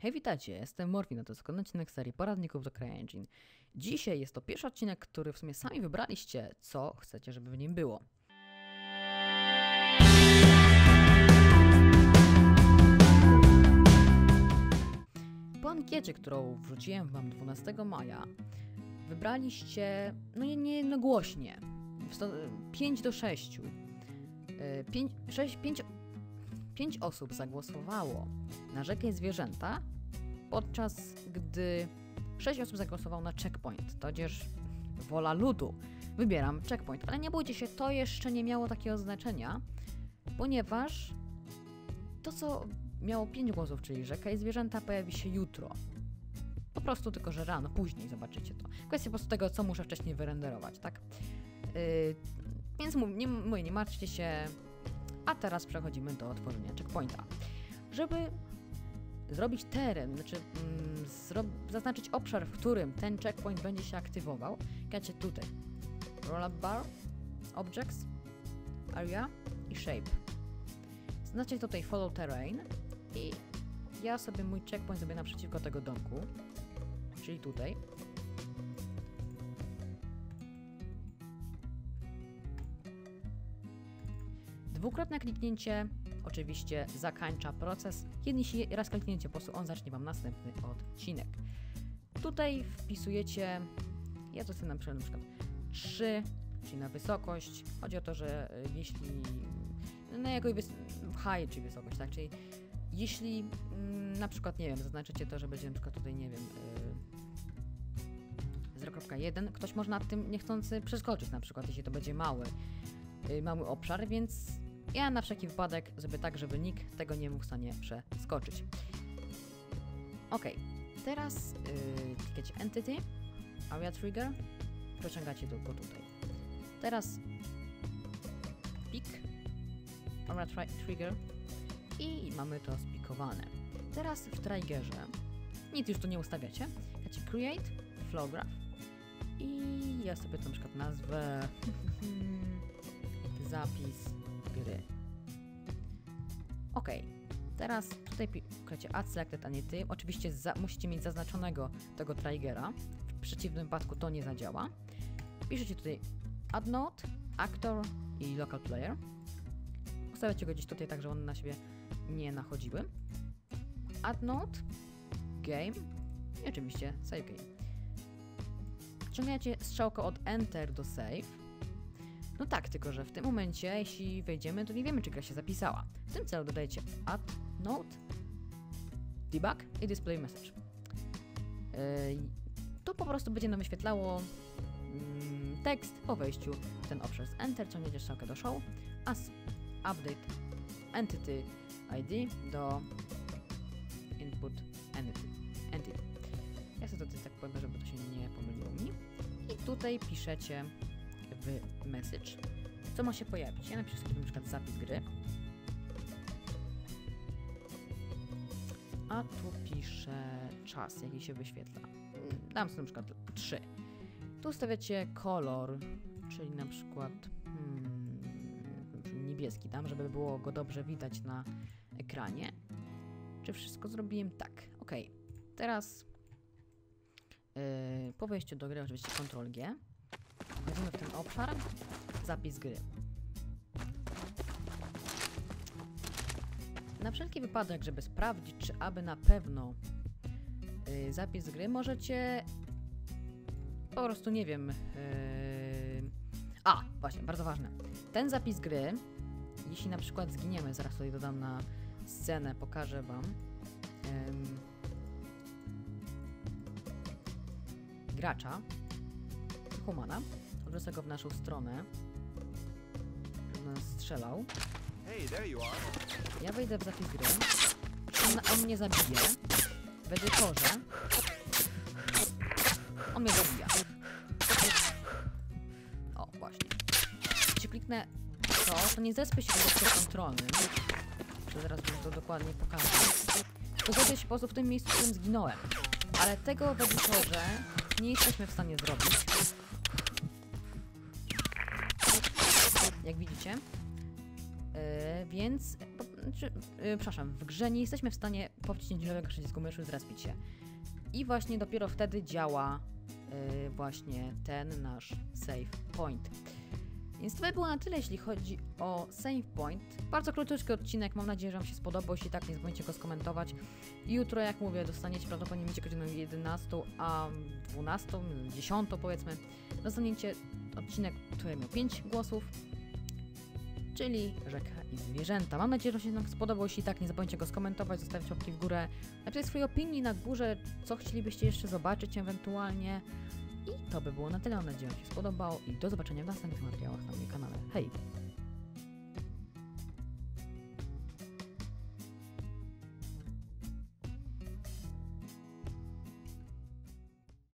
Hej, witajcie, jestem Morfin, a to jest kolejny odcinek serii poradników do CryEngine. Dzisiaj jest to pierwszy odcinek, który w sumie sami wybraliście, co chcecie, żeby w nim było. Po ankiecie, którą wrzuciłem wam 12 maja, wybraliście, no nie, nie jednogłośnie, 5 do 6. 5, 6, 5, 5 osób zagłosowało na rzekę i zwierzęta, podczas gdy 6 osób zagłosowało na checkpoint. Też wola ludu. Wybieram checkpoint, ale nie bójcie się, to jeszcze nie miało takiego znaczenia, ponieważ to, co miało 5 głosów, czyli rzeka i zwierzęta, pojawi się jutro. Po prostu tylko, że rano, później zobaczycie to. Kwestia po prostu tego, co muszę wcześniej wyrenderować, tak? Yy, więc mów, nie, mówię, nie martwcie się. A teraz przechodzimy do tworzenia checkpointa. Żeby zrobić teren, znaczy mm, zaznaczyć obszar, w którym ten checkpoint będzie się aktywował, klikacie tutaj. Roll up bar, objects, area i shape. Znacie tutaj follow terrain i ja sobie mój checkpoint zrobię naprzeciwko tego domku, czyli tutaj. Dwukrotne kliknięcie oczywiście zakańcza proces. Jeśli raz kliknięcie po prostu on zacznie Wam następny odcinek. Tutaj wpisujecie, ja to sobie napiszę na przykład 3, czyli na wysokość. Chodzi o to, że e, jeśli na jakiej wys- high, czyli wysokość, tak, czyli jeśli mm, na przykład, nie wiem, zaznaczycie to, że będzie na przykład tutaj, nie wiem, yy, 0.1, ktoś może nad tym niechcący przeskoczyć, na przykład, jeśli to będzie mały, yy, mały obszar, więc ja na wszelki wypadek zrobię tak, żeby nikt tego nie mógł w stanie przeskoczyć. Ok, teraz yy, klikacie Entity, Area Trigger, przeciągacie tylko tutaj. Teraz Pick, Area tri Trigger i mamy to spikowane. Teraz w triggerze nic już tu nie ustawiacie. Klikacie Create, Flowgraph i ja sobie to na przykład nazwę zapis gry. Ok, teraz tutaj klecie Add Selected, a nie ty. Oczywiście musicie mieć zaznaczonego tego triggera. W przeciwnym wypadku to nie zadziała. Piszecie tutaj Add Node, Actor i Local Player. Ustawiacie go gdzieś tutaj, tak że one na siebie nie nachodziły. Add Node, Game i oczywiście Save Game. Ciągniecie strzałkę od Enter do Save no tak, tylko że w tym momencie, jeśli wejdziemy, to nie wiemy, czy gra się zapisała. W tym celu dodajecie add note, debug i display message. Yy, to po prostu będzie nam wyświetlało mm, tekst po wejściu w ten obszar z Enter, ciągniecie strzałkę do show, a z update entity ID do input entity. entity. Ja sobie to tak powiem, żeby to się nie pomyliło mi. I tutaj piszecie message, co ma się pojawić. Ja napiszę sobie na przykład zapis gry. A tu piszę czas, jaki się wyświetla. Dam sobie na przykład 3. Tu stawiacie kolor, czyli na przykład hmm, niebieski dam, żeby było go dobrze widać na ekranie. Czy wszystko zrobiłem? Tak. Ok. Teraz yy, po wejściu do gry oczywiście Ctrl G Wchodzimy w ten obszar. Zapis gry. Na wszelki wypadek, żeby sprawdzić, czy aby na pewno yy, zapis gry, możecie po prostu, nie wiem... Yy... A, właśnie, bardzo ważne. Ten zapis gry, jeśli na przykład zginiemy, zaraz tutaj dodam na scenę, pokażę Wam. Yy... gracza, humana, Odwrócę go w naszą stronę. Żeby nas strzelał. Ja wejdę w zapis gry. On, on mnie zabije. W edytorze. On mnie zabija. O, właśnie. Jeśli kliknę to, to nie zespę się w kontrolnym. To zaraz wam to dokładnie pokażę. Zrobię się po prostu w tym miejscu, w którym zginąłem. Ale tego w edytorze nie jesteśmy w stanie zrobić. Jak widzicie. Yy, więc znaczy, yy, przepraszam, w grze nie jesteśmy w stanie po wciśnięciu lewego przycisku myszy zrespić się. I właśnie dopiero wtedy działa yy, właśnie ten nasz save point. Więc to by było na tyle, jeśli chodzi o Save Point. Bardzo króciutki odcinek, mam nadzieję, że Wam się spodobał. Jeśli tak, nie zapomnijcie go skomentować. Jutro, jak mówię, dostaniecie prawdopodobnie między godziną 11 a 12, 10 powiedzmy. Dostaniecie odcinek, który miał 5 głosów, czyli Rzeka i Zwierzęta. Mam nadzieję, że się Wam spodobał. Jeśli tak, nie zapomnijcie go skomentować, zostawić łapki w górę, napisać swoje opinii na górze, co chcielibyście jeszcze zobaczyć ewentualnie. I to by było na tyle. Mam nadzieję, że się spodobało i do zobaczenia w następnych materiałach na moim kanale. Hej!